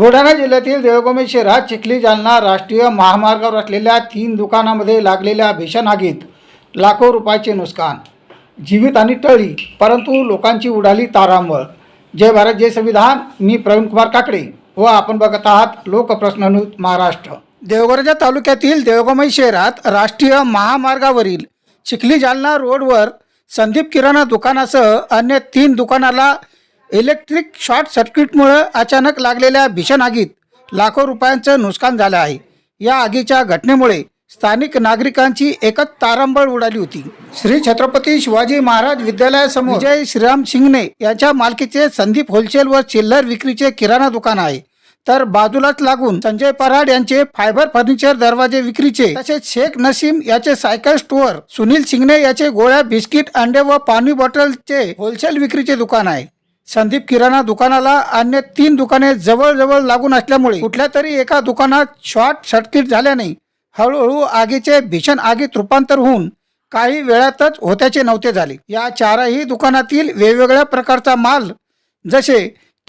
बुलढाणा जिल्ह्यातील देवगोमे शहरात चिखली जालना राष्ट्रीय महामार्गावर असलेल्या तीन दुकानामध्ये लागलेल्या भीषण आगीत लाखो रुपयाचे नुकसान. जीवित आणि टळी परंतु लोकांची उडाली तारांबळ. जय भारत जय संविधान. मी प्रवीण कुमार काकडे व आपण बघत आहात लोकप्रश्न न्यूज महाराष्ट्र. देवगडच्या तालुक्यातील देवगोमई शहरात राष्ट्रीय महामार्गावरील चिखली जालना रोडवर संदीप किराणा दुकानासह अन्य तीन दुकानाला इलेक्ट्रिक शॉर्ट सर्किटमुळे अचानक लागलेल्या भीषण आगीत लाखो रुपयांचं नुकसान झालं आहे. या आगीच्या घटनेमुळे स्थानिक नागरिकांची एकच तारांबळ उडाली होती. श्री छत्रपती शिवाजी महाराज विद्यालयासमोर विजय श्रीराम शिंगणे यांच्या मालकीचे संदीप होलसेल व चिल्लर विक्रीचे किराणा दुकान आहे. तर बाजूलाच लागून संजय पराड यांचे फायबर फर्निचर दरवाजे विक्रीचे तसेच शेख नसीम याचे सायकल स्टोअर सुनील शिंगणे याचे गोळ्या बिस्किट अंडे व पाणी बॉटलचे होलसेल विक्रीचे दुकान आहे. संदीप किराणा दुकानाला अन्य तीन दुकाने जवळजवळ लागून असल्यामुळे कुठल्या तरी एका दुकानात शॉर्ट सर्किट झाल्याने हळूहळू आगीचे भीषण आगीत रूपांतर होऊन काही वेळातच होत्याचे नव्हते झाले. या चारही दुकानातील वेगवेगळ्या प्रकारचा माल जसे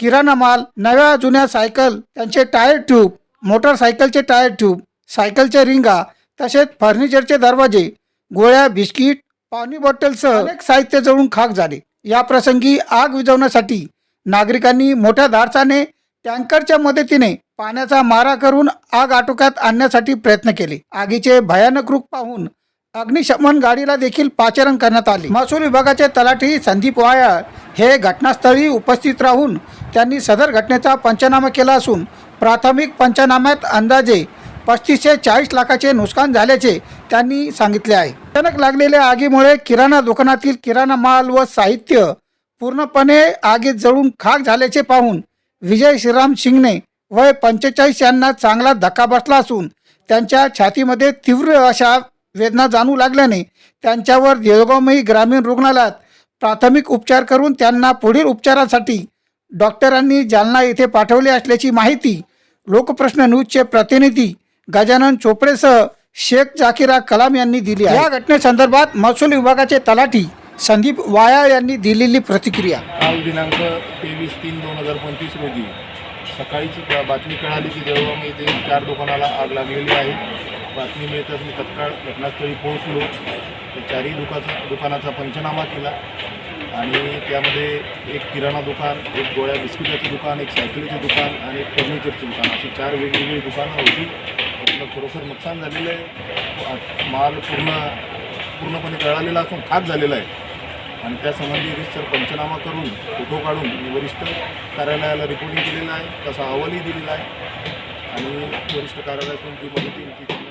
किराणा माल नव्या जुन्या सायकल त्यांचे टायर ट्यूब मोटरसायकलचे टायर ट्यूब सायकलच्या रिंगा तसेच फर्निचरचे दरवाजे गोळ्या बिस्किट पाणी बॉटलसह अनेक साहित्य जळून खाक झाले. या प्रसंगी आग विझवण्यासाठी नागरिकांनी मोठ्या धाडसाने टँकरच्या मदतीने पाण्याचा मारा करून आग आटोक्यात आणण्यासाठी प्रयत्न केले. आगीचे भयानक रूप पाहून अग्निशमन गाडीला देखील पाचारण करण्यात आले. महसूल विभागाचे तलाठी संदीप वायाळ हे घटनास्थळी उपस्थित राहून त्यांनी सदर घटनेचा पंचनामा केला असून प्राथमिक पंचनाम्यात अंदाजे पस्तीसशे चाळीस लाखाचे नुकसान झाल्याचे त्यांनी सांगितले आहे. अचानक लागलेल्या आगीमुळे किराणा दुकानातील किराणा माल व साहित्य पूर्णपणे आगीत जळून खाक झाल्याचे पाहून विजय श्रीराम शिंगणे वय पंचेचाळीस यांना चांगला धक्का बसला असून त्यांच्या छातीमध्ये तीव्र अशा वेदना जाणू लागल्याने त्यांच्यावर देळगावमही ग्रामीण रुग्णालयात प्राथमिक उपचार करून त्यांना पुढील उपचारासाठी डॉक्टरांनी जालना येथे पाठवले असल्याची माहिती लोकप्रश्न न्यूजचे प्रतिनिधी गजानन चोपडेसह शेख जाकिरा कलाम यांनी दिली आहे. या घटनेसंदर्भात महसूल विभागाचे तलाठी संदीप वायाळ यांनी दिलेली प्रतिक्रिया. काल दिनांक तेवीस तीन दोन हजार पंचवीस रोजी सकाळीच बातमी कळाली की देवगाव येथे चार दुकानाला आग लागलेली आहे. बातमी मिळताच मी तत्काळ घटनास्थळी पोहोचलो. त्या चारही दुकाचा दुकानाचा पंचनामा केला. आणि त्यामध्ये एक किराणा दुकान एक गोळ्या बिस्किटाचं दुकान एक सायकलीचं दुकान आणि एक फर्निचरचं दुकान. अशी चार वेगवेगळी दुकानं होती. त्यातलं खरोखर नुकसान झालेलं आहे. माल पूर्ण पूर्णपणे कळालेला असून खाक झालेला आहे. आणि त्यासंबंधी रिस्टर पंचनामा करून फोटो काढून वरिष्ठ कार्यालयाला रिपोर्टिंग दिलेला आहे. तसा अहवालही दिलेला आहे. आणि वरिष्ठ कार्यालयातून जी माहिती ती